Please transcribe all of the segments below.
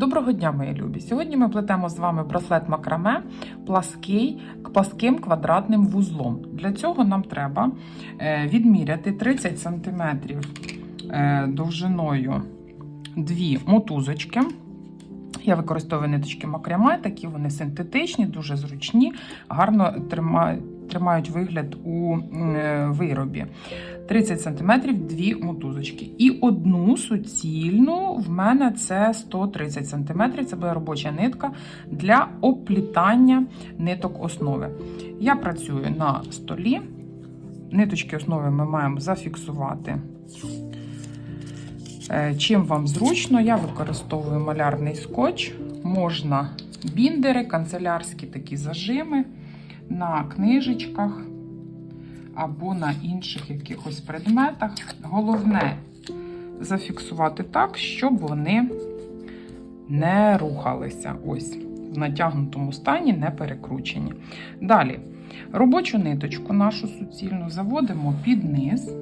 Доброго дня, мої любі! Сьогодні ми плетемо з вами браслет макраме плаский, пласким квадратним вузлом. Для цього нам треба е, відміряти 30 см е, довжиною дві мотузочки. Я використовую ниточки макряме, такі вони синтетичні, дуже зручні, гарно тримають, тримають вигляд у е, виробі. 30 см, дві мотузочки. І одну суцільну в мене це 130 см. Це буде робоча нитка для оплітання ниток основи. Я працюю на столі. Ниточки основи ми маємо зафіксувати. Е, Чим вам зручно, я використовую малярний скотч, можна біндери, канцелярські такі зажими на книжечках або на інших якихось предметах. Головне зафіксувати так, щоб вони не рухалися. Ось, в натягнутому стані, не перекручені. Далі, робочу ниточку нашу суцільну заводимо під низ.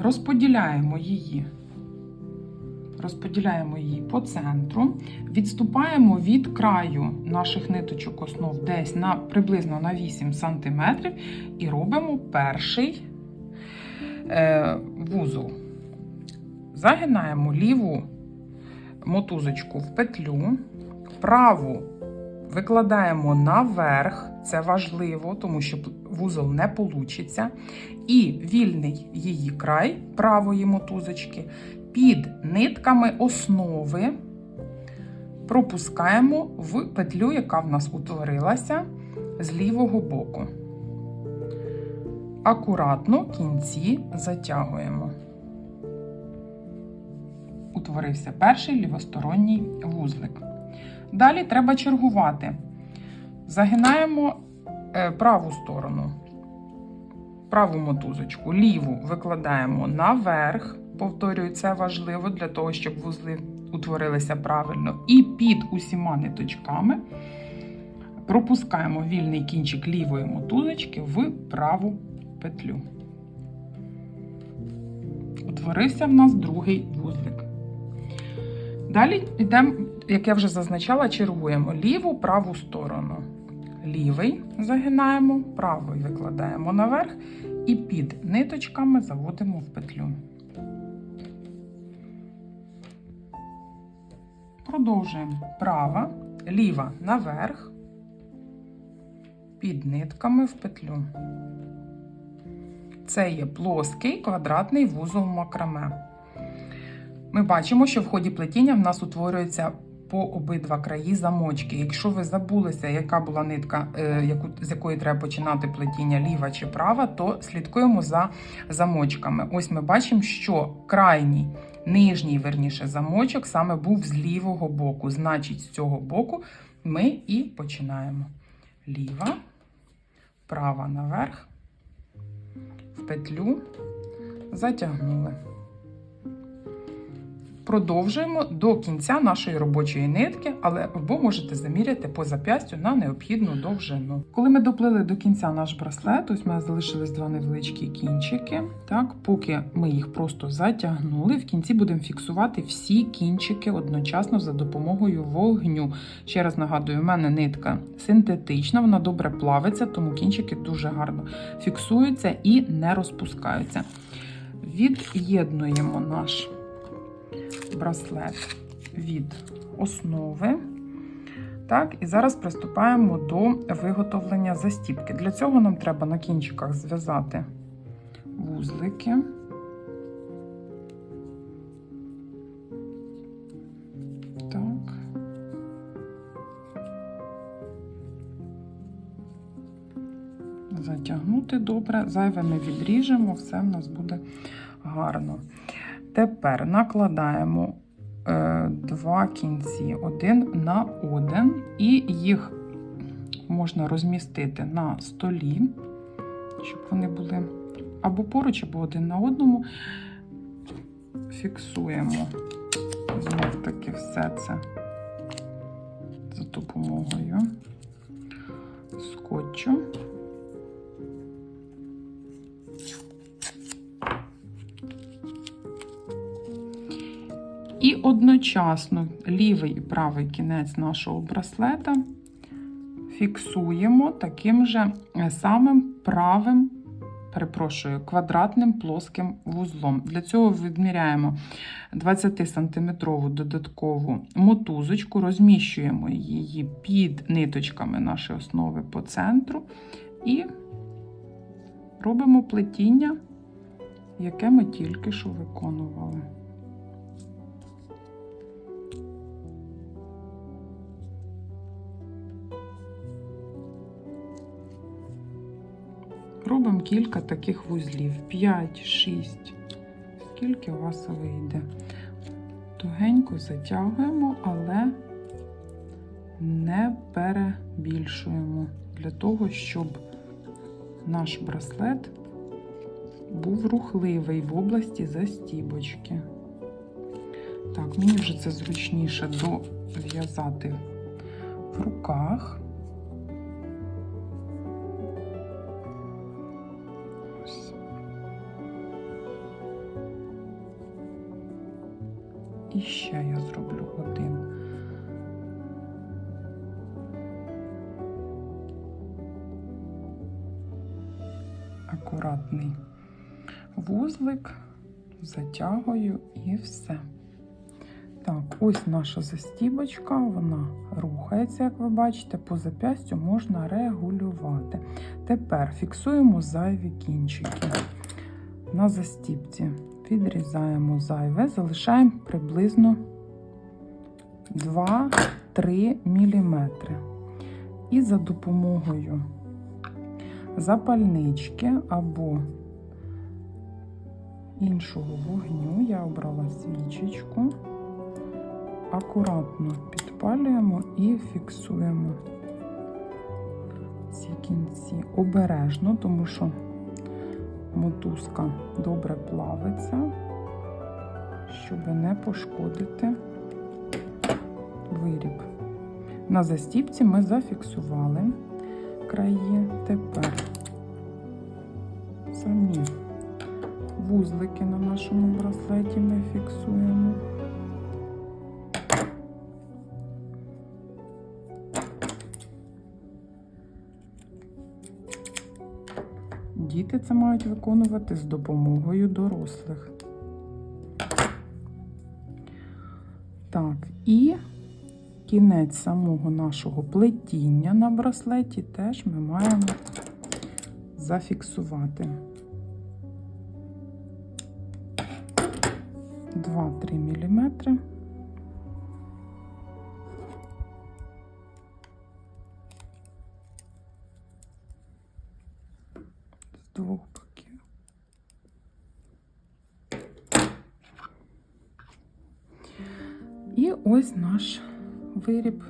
Розподіляємо її. Розподіляємо її по центру, відступаємо від краю наших ниточок основ десь на приблизно на 8 см і робимо перший е, вузол. Загинаємо ліву мотузочку в петлю, праву викладаємо наверх, це важливо, тому що вузол не получиться. І вільний її край правої мотузочки під нитками основи пропускаємо в петлю, яка в нас утворилася з лівого боку. Акуратно кінці затягуємо. Утворився перший лівосторонній вузлик. Далі треба чергувати. Загинаємо е, праву сторону, праву мотузочку, ліву викладаємо наверх. Повторюю, це важливо для того, щоб вузли утворилися правильно. І під усіма ниточками пропускаємо вільний кінчик лівої мотузочки в праву петлю. Утворився в нас другий вузлик. Далі йдемо, як я вже зазначала, чергуємо ліву праву сторону. Лівий загинаємо, правий викладаємо наверх і під ниточками заводимо в петлю. Продовжуємо права, ліва наверх, під нитками в петлю. Це є плоский квадратний вузол макраме. Ми бачимо, що в ході плетіння в нас утворюється по обидва краї замочки. Якщо ви забулися, яка була нитка, яку, з якої треба починати плетіння ліва чи права, то слідкуємо за замочками. Ось ми бачимо, що крайній, нижній, верніше, замочок саме був з лівого боку. Значить, з цього боку ми і починаємо. Ліва, права наверх, в петлю, затягнули. Продовжуємо до кінця нашої робочої нитки, але або можете заміряти по зап'ястю на необхідну довжину. Коли ми доплили до кінця наш браслет, ось у мене залишились два невеличкі кінчики. Так, Поки ми їх просто затягнули, в кінці будемо фіксувати всі кінчики одночасно за допомогою вогню. Ще раз нагадую, у мене нитка синтетична, вона добре плавиться, тому кінчики дуже гарно фіксуються і не розпускаються. Від'єднуємо наш браслет від основи. Так, І зараз приступаємо до виготовлення застіпки. Для цього нам треба на кінчиках зв'язати вузлики. Так. Затягнути добре, зайве ми відріжемо, все в нас буде гарно. Тепер накладаємо е, два кінці один на один, і їх можна розмістити на столі, щоб вони були або поруч, або один на одному. Фіксуємо знов таки все це за допомогою скотчу. І одночасно лівий і правий кінець нашого браслета фіксуємо таким же е, самим правим, перепрошую, квадратним плоским вузлом. Для цього відміряємо 20-сантиметрову додаткову мотузочку, розміщуємо її під ниточками нашої основи по центру і робимо плетіння, яке ми тільки що виконували. Робимо кілька таких вузлів. 5, 6. Скільки у вас вийде. Тугенько затягуємо, але не перебільшуємо для того, щоб наш браслет був рухливий в області застібочки. Так, мені вже це зручніше дов'язати в руках. І ще я зроблю один. Акуратний вузлик, затягую і все. Так, ось наша застібочка, вона рухається, як ви бачите, по запястю можна регулювати. Тепер фіксуємо зайві кінчики на застібці. Відрізаємо зайве, залишаємо приблизно 2-3 мм. І за допомогою запальнички або іншого вогню я обрала свічечку, акуратно підпалюємо і фіксуємо ці кінці обережно, тому що мотузка добре плавиться, щоб не пошкодити виріб. На застіпці ми зафіксували краї. Тепер самі вузлики на нашому браслеті ми фіксуємо. Діти це мають виконувати з допомогою дорослих. Так, і кінець самого нашого плетіння на браслеті теж ми маємо зафіксувати. 2-3 мм. Ось наш виріб